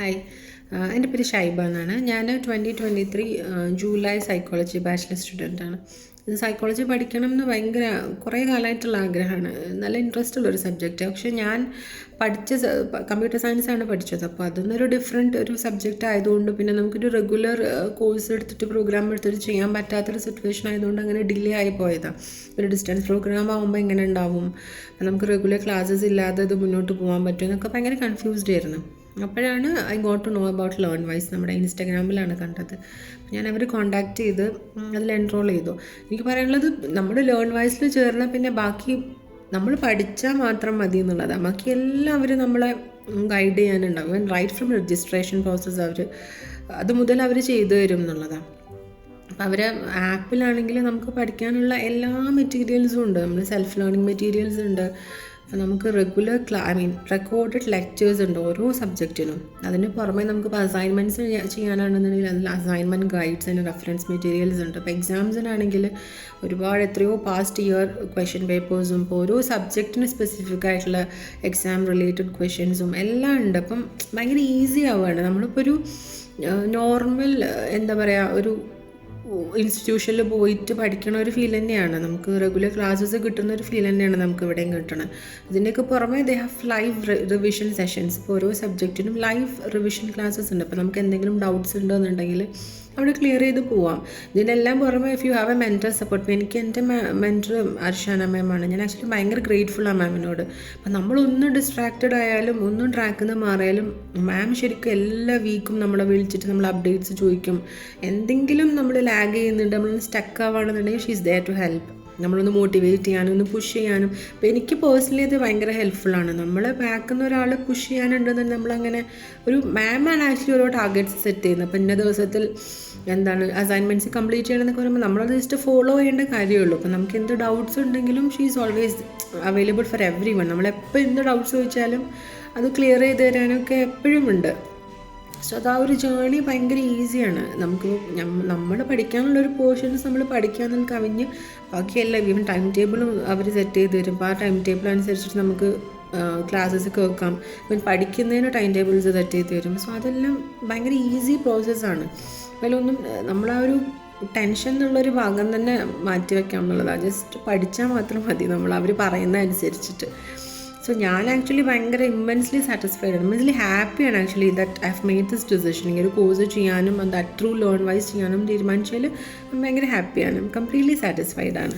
Hi എന്റെ പേര് ഷൈബ എന്നാണ്. ഞാൻ twenty twenty three July psychology bachelor സ്റ്റുഡന്റാണ് ഇത് സൈക്കോളജി പഠിക്കണം എന്ന് ഭയങ്കര കുറേ കാലമായിട്ടുള്ള ആഗ്രഹമാണ്. നല്ല ഇൻട്രസ്റ്റ് ഉള്ളൊരു സബ്ജക്റ്റ് പക്ഷെ ഞാൻ പഠിച്ച കമ്പ്യൂട്ടർ സയൻസ് ആണ് പഠിച്ചത്. അപ്പോൾ അതൊന്നൊരു ഡിഫറെന്റ് ഒരു സബ്ജക്റ്റ് ആയതുകൊണ്ട് പിന്നെ നമുക്കൊരു റെഗുലർ കോഴ്സ് എടുത്തിട്ട് പ്രോഗ്രാം എടുത്തിട്ട് ചെയ്യാൻ പറ്റാത്തൊരു സിറ്റുവേഷൻ ആയതുകൊണ്ട് അങ്ങനെ ഡിലേ ആയി പോയതാണ് ഒരു ഡിസ്റ്റൻസ് പ്രോഗ്രാം ആകുമ്പോൾ എങ്ങനെ ഉണ്ടാവും? നമുക്ക് റെഗുലർ ക്ലാസ്സസ് ഇല്ലാതെ ഇത് മുന്നോട്ട് പോകാൻ പറ്റും എന്നൊക്കെ ഭയങ്കര കൺഫ്യൂസ്ഡ് ആയിരുന്നു. അപ്പോഴാണ് I got to know about Learnvise നമ്മുടെ ഇൻസ്റ്റാഗ്രാമിലാണ് കണ്ടത്. ഞാൻ അവർ കോണ്ടാക്ട് ചെയ്ത് അതിൽ എൻറോൾ ചെയ്തു. എനിക്ക് പറയാനുള്ളത് നമ്മുടെ ലേൺ വൈസിൽ ചേർന്ന പിന്നെ ബാക്കി നമ്മൾ പഠിച്ചാൽ മാത്രം മതി എന്നുള്ളതാണ് ബാക്കി എല്ലാവരും നമ്മളെ ഗൈഡ് ചെയ്യാനുണ്ടാവും. റൈറ്റ് ഫ്രം രജിസ്ട്രേഷൻ പ്രോസസ്സ് അവർ അത് മുതൽ അവർ ചെയ്തു തരും എന്നുള്ളതാണ് അപ്പോൾ അവർ ആപ്പിലാണെങ്കിൽ നമുക്ക് പഠിക്കാനുള്ള എല്ലാ മെറ്റീരിയൽസും ഉണ്ട്. നമ്മൾ സെൽഫ് ലേണിംഗ് മെറ്റീരിയൽസ് ഉണ്ട്. നമുക്ക് റെഗുലർ ക്ലാ ഐ മീൻ റെക്കോർഡഡ് ലെക്ചേഴ്സ് ഉണ്ട് ഓരോ സബ്ജക്റ്റിനും അതിന് പുറമെ നമുക്ക് ഇപ്പോൾ അസൈൻമെന്റ്സ് ചെയ്യാനാണെന്നുണ്ടെങ്കിൽ അതിൽ അസൈൻമെന്റ് ഗൈഡ്സ് അതിന് റെഫറൻസ് മെറ്റീരിയൽസ് ഉണ്ട്. ഇപ്പോൾ എക്സാംസിനാണെങ്കിൽ ഒരുപാട് എത്രയോ പാസ്റ്റ് ഇയർ ക്വസ്റ്റ്യൻ പേപ്പേഴ്സും ഇപ്പോൾ ഓരോ സബ്ജക്റ്റിന് സ്പെസിഫിക് ആയിട്ടുള്ള എക്സാം റിലേറ്റഡ് ക്വസ്റ്റ്യൻസും എല്ലാം ഉണ്ട്. അപ്പം ഭയങ്കര ഈസി ആവുകയാണ്. നമ്മളിപ്പോൾ ഒരു നോർമൽ എന്താ പറയുക ഒരു ഇൻസ്റ്റിറ്റ്യൂഷനിൽ പോയിട്ട് പഠിക്കണ ഒരു ഫീൽ തന്നെയാണ്. നമുക്ക് റെഗുലർ ക്ലാസ്സസ് കിട്ടുന്ന ഒരു ഫീൽ തന്നെയാണ് നമുക്ക് ഇവിടെയും കിട്ടണത്. ഇതിന്റെയൊക്കെ പുറമെ they have live revision sessions ഇപ്പോൾ ഓരോ സബ്ജക്റ്റിനും ലൈവ് റിവിഷൻ ക്ലാസ്സസ് ഉണ്ട്. അപ്പോൾ നമുക്ക് എന്തെങ്കിലും ഡൗട്ട്സ് ഉണ്ടെന്നുണ്ടെങ്കിൽ അവിടെ ക്ലിയർ ചെയ്ത് പോവാം. ഇതിനെല്ലാം പുറമെ if you have a mentor support എനിക്ക് എന്റെ മെന്റർ അർഷാന മാമാണ് ഞാൻ ആക്ച്വലി ഭയങ്കര ഗ്രേറ്റ്ഫുൾ ആ മാമിനോട് അപ്പം നമ്മളൊന്നും ഡിസ്ട്രാക്റ്റഡ് ആയാലും ഒന്നും ട്രാക്കിൽ നിന്ന് മാറിയാലും മാം ശരിക്കും എല്ലാ വീക്കും നമ്മളെ വിളിച്ചിട്ട് നമ്മൾ അപ്ഡേറ്റ്സ് ചോദിക്കും. എന്തെങ്കിലും നമ്മൾ ലാഗ് ചെയ്യുന്നുണ്ട് നമ്മൾ stuck ആവുകയാണെന്നുണ്ടെങ്കിൽ she is there to help നമ്മളൊന്ന് മോട്ടിവേറ്റ് ചെയ്യാനും ഒന്ന് പുഷ് ചെയ്യാനും. അപ്പോൾ എനിക്ക് പേഴ്സണലി അത് ഭയങ്കര ഹെൽപ്ഫുള്ളാണ് നമ്മളെ ബാക്കുന്ന ഒരാൾ പുഷ് ചെയ്യാനുണ്ടെന്നുണ്ടെങ്കിൽ നമ്മളങ്ങനെ ഒരു മാമാണ് ആക്ച്വലി ഓരോ ടാർഗറ്റ്സ് സെറ്റ് ചെയ്യുന്നത്. അപ്പോൾ ഇന്ന ദിവസത്തിൽ എന്താണ് അസൈൻമെന്റ്സ് കംപ്ലീറ്റ് ചെയ്യണമെന്നൊക്കെ പറയുമ്പോൾ നമ്മളത് ജസ്റ്റ് ഫോളോ ചെയ്യേണ്ട കാര്യമുള്ളൂ. അപ്പോൾ നമുക്ക് എന്ത് ഡൗട്ട്സ് ഉണ്ടെങ്കിലും she is always available for every one നമ്മളെപ്പോൾ എന്ത് ഡൗട്ട്സ് ചോദിച്ചാലും അത് ക്ലിയർ ചെയ്ത് തരാനൊക്കെ എപ്പോഴും ഉണ്ട്. സോ അത് ആ ഒരു ജേണി ഭയങ്കര ഈസിയാണ് നമുക്ക് നമ്മൾ പഠിക്കാനുള്ളൊരു പോർഷൻസ് നമ്മൾ പഠിക്കാമെന്ന് കവിഞ്ഞ് ബാക്കിയെല്ലാം ഈവൻ ടൈം ടേബിളും അവർ സെറ്റ് ചെയ്ത് തരും. അപ്പോൾ ആ ടൈം ടേബിൾ അനുസരിച്ചിട്ട് നമുക്ക് ക്ലാസ്സസ് കേൾക്കാം ഇവൻ പഠിക്കുന്നതിന് ടൈം ടേബിൾസ് സെറ്റ് ചെയ്ത് തരും. സോ അതെല്ലാം ഭയങ്കര ഈസി പ്രോസസ്സാണ് അതിലൊന്നും ഒന്നും നമ്മളാ ഒരു ടെൻഷൻ എന്നുള്ളൊരു ഭാഗം തന്നെ മാറ്റി വെക്കാം ജസ്റ്റ് പഠിച്ചാൽ മാത്രം മതി നമ്മൾ അവർ പറയുന്ന അനുസരിച്ചിട്ട് സോ ഞാൻ ആക്ച്വലി ഭയങ്കര ഇമ്മൻസ്ലി സാറ്റിസ്ഫൈഡ് ആണ്. ഇമ്മൻസ്ലി ഹാപ്പിയാണ് actually that I have made this decision ഇങ്ങനെ ഒരു കോഴ്സ് ചെയ്യാനും അത് ത്രൂ ലേൺ വൈസ് ചെയ്യാനും തീരുമാനിച്ചാൽ ഭയങ്കര ഹാപ്പിയാണ് കംപ്ലീറ്റ്ലി സാറ്റിസ്ഫൈഡ് ആണ്.